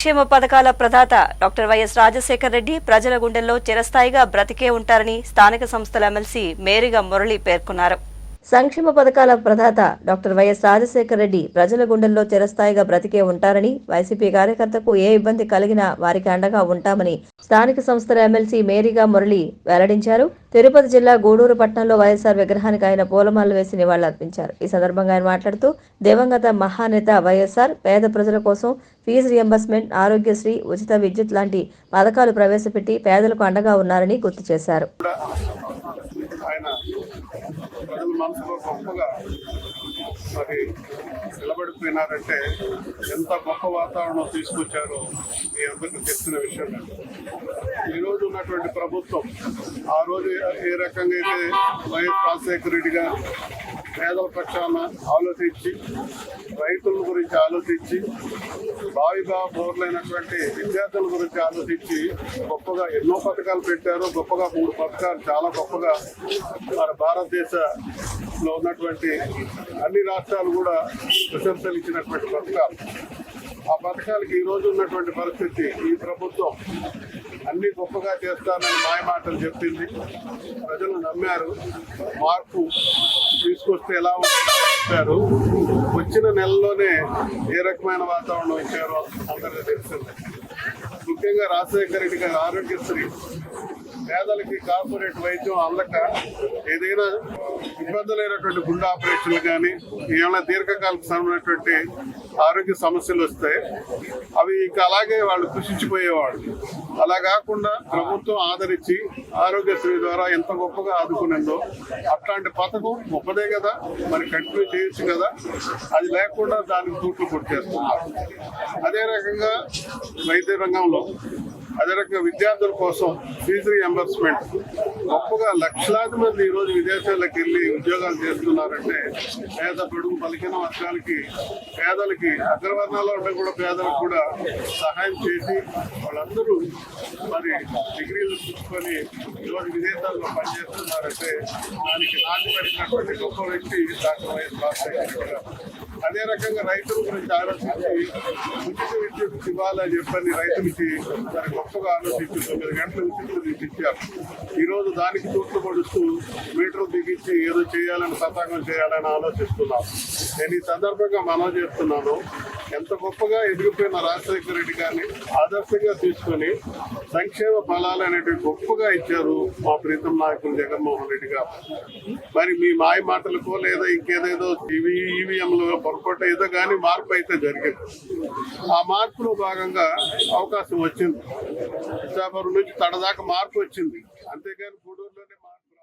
సంక్షేమ పథకాల ప్రదాత డాక్టర్ వైఎస్ రాజశేఖర్ రెడ్డి ప్రజల గుండెల్లో చిరస్థాయిగా బ్రతికే ఉంటారని స్థానిక సంస్థల ఎమ్మెల్సీ మేరిగా మురళి పేర్కొన్నారు. సంక్షేమ పథకాల ప్రదాత డాక్టర్ వైఎస్ రాజశేఖర రెడ్డి ప్రజల గుండెల్లో చిరస్థాయిగా బ్రతికే ఉంటారని వైసీపీ కార్యకర్తకు ఏ ఇబ్బంది కలిగినా వారికి అండగా ఉంటామని స్థానిక సంస్థల ఎమ్మెల్సీ మేరీగా మురళి వెల్లడించారు. తిరుపతి జిల్లా గూడూరు పట్టణంలో వైఎస్ఆర్ విగ్రహానికి ఆయన పూలమాలలు వేసి నివాళులర్పించారు. ఈ సందర్భంగా ఆయన మాట్లాడుతూ దివంగత మహానేత వైఎస్ఆర్ పేద ప్రజల కోసం ఫీజు రియంబర్స్మెంట్ ఆరోగ్యశ్రీ ఉచిత విద్యుత్ లాంటి పథకాలు ప్రవేశపెట్టి పేదలకు అండగా ఉన్నారని గుర్తు చేశారు. మనసులో గొప్పగా మరి నిలబడిపోయినారంటే ఎంత గొప్ప వాతావరణం తీసుకొచ్చారో మీ అందరికీ తెలిసిన విషయం. ఉన్నటువంటి ప్రభుత్వం ఆ రోజు ఏ రకంగా అయితే వైఎస్ రాజశేఖర రెడ్డి గారు పేదల పక్షాన ఆలోచించి రైతుల గురించి ఆలోచించి బావిగా బోర్లైనటువంటి విద్యార్థుల గురించి ఆలోచించి గొప్పగా ఎన్నో పథకాలు పెట్టారు. గొప్పగా మూడు పథకాలు చాలా గొప్పగా మన భారతదేశంలో ఉన్నటువంటి అన్ని రాష్ట్రాలు కూడా ప్రశంసలు ఇచ్చినటువంటి పథకాలు. ఆ పథకాలకి ఈ రోజు ఉన్నటువంటి పరిస్థితి ఈ ప్రభుత్వం అన్ని గొప్పగా చేస్తానని మాయమాటలు చెప్పింది. ప్రజలు నమ్మారు. మార్పు తీసుకొస్తే ఎలా ఉంటారు చెప్పారు. వచ్చిన నెలలోనే ఏ రకమైన వాతావరణం ఇచ్చారో అందరికీ తెలిసింది. ముఖ్యంగా రాజశేఖర రెడ్డి గారి ఆరోగ్యశ్రీ పేదలకి కార్పొరేట్ వైద్యం అందక ఏదైనా ఇబ్బందులైనటువంటి గుండె ఆపరేషన్లు కానీ ఏమైనా దీర్ఘకాలిక సంబంధించినటువంటి ఆరోగ్య సమస్యలు వస్తాయి అవి ఇంకా అలాగే వాళ్ళు కృషించిపోయేవాడు అలా కాకుండా ప్రభుత్వం ఆదరించి ఆరోగ్యశ్రీ ద్వారా ఎంత గొప్పగా ఆదుకునిందో అట్లాంటి పథకం గొప్పదే కదా మరి కంటిన్యూ చేయొచ్చు కదా అది లేకుండా దానికి తూట్లు కొట్టేస్తున్నారు. అదే రకంగా వైద్య రంగంలో అదే రకంగా విద్యార్థుల కోసం ఫీజు రియంబర్స్మెంట్ గొప్పగా లక్షలాది మంది ఈరోజు విదేశాలకు వెళ్ళి ఉద్యోగాలు చేస్తున్నారంటే పేద పొడుగు పలికిన వర్గాలకి పేదలకి అగ్రవర్ణాల్లో ఉన్న కూడా పేదలకు కూడా సహాయం చేసి వాళ్ళందరూ మరి డిగ్రీలు తీసుకొని ఈరోజు విదేశాల్లో పనిచేస్తున్నారంటే దానికి నాటి పడినటువంటి గొప్ప వ్యక్తి డాక్టర్ వైఎస్ రాజశేఖర్ అదే రకంగా రైతుల గురించి ఆలోచించి ఉచిత విద్యుత్ ఇవ్వాలని చెప్పని రైతులకి మరి గొప్పగా ఆలోచించి తొమ్మిది గంటలకు ఉచిత విద్యుత్ ఈరోజు ఈ రోజు దానికి తూట్లు పడుస్తూ మీటర్ దిగించి ఏదో చేయాలని సతాంగం చేయాలని ఆలోచిస్తున్నాం. నేను ఈ సందర్భంగా మనం చేస్తున్నాను. ఎంత గొప్పగా ఎదిగిపోయిన రాజశేఖర రెడ్డి గారిని ఆదర్శంగా తీసుకొని సంక్షేమ ఫలాలు అనేటివి గొప్పగా ఇచ్చారు మా ప్రీతం నాయకులు జగన్మోహన్ రెడ్డి గారు. మరి మీ మాయ మాటలకో లేదా ఇంకేదేదో ఇవి ఈవీఎంలో పొరపాటు ఏదో కానీ మార్పు అయితే జరిగింది. ఆ మార్పులో భాగంగా అవకాశం వచ్చింది. ఇచ్చాపురం నుంచి తడదాకా మార్పు వచ్చింది. అంతేగాని గూడూరులోనే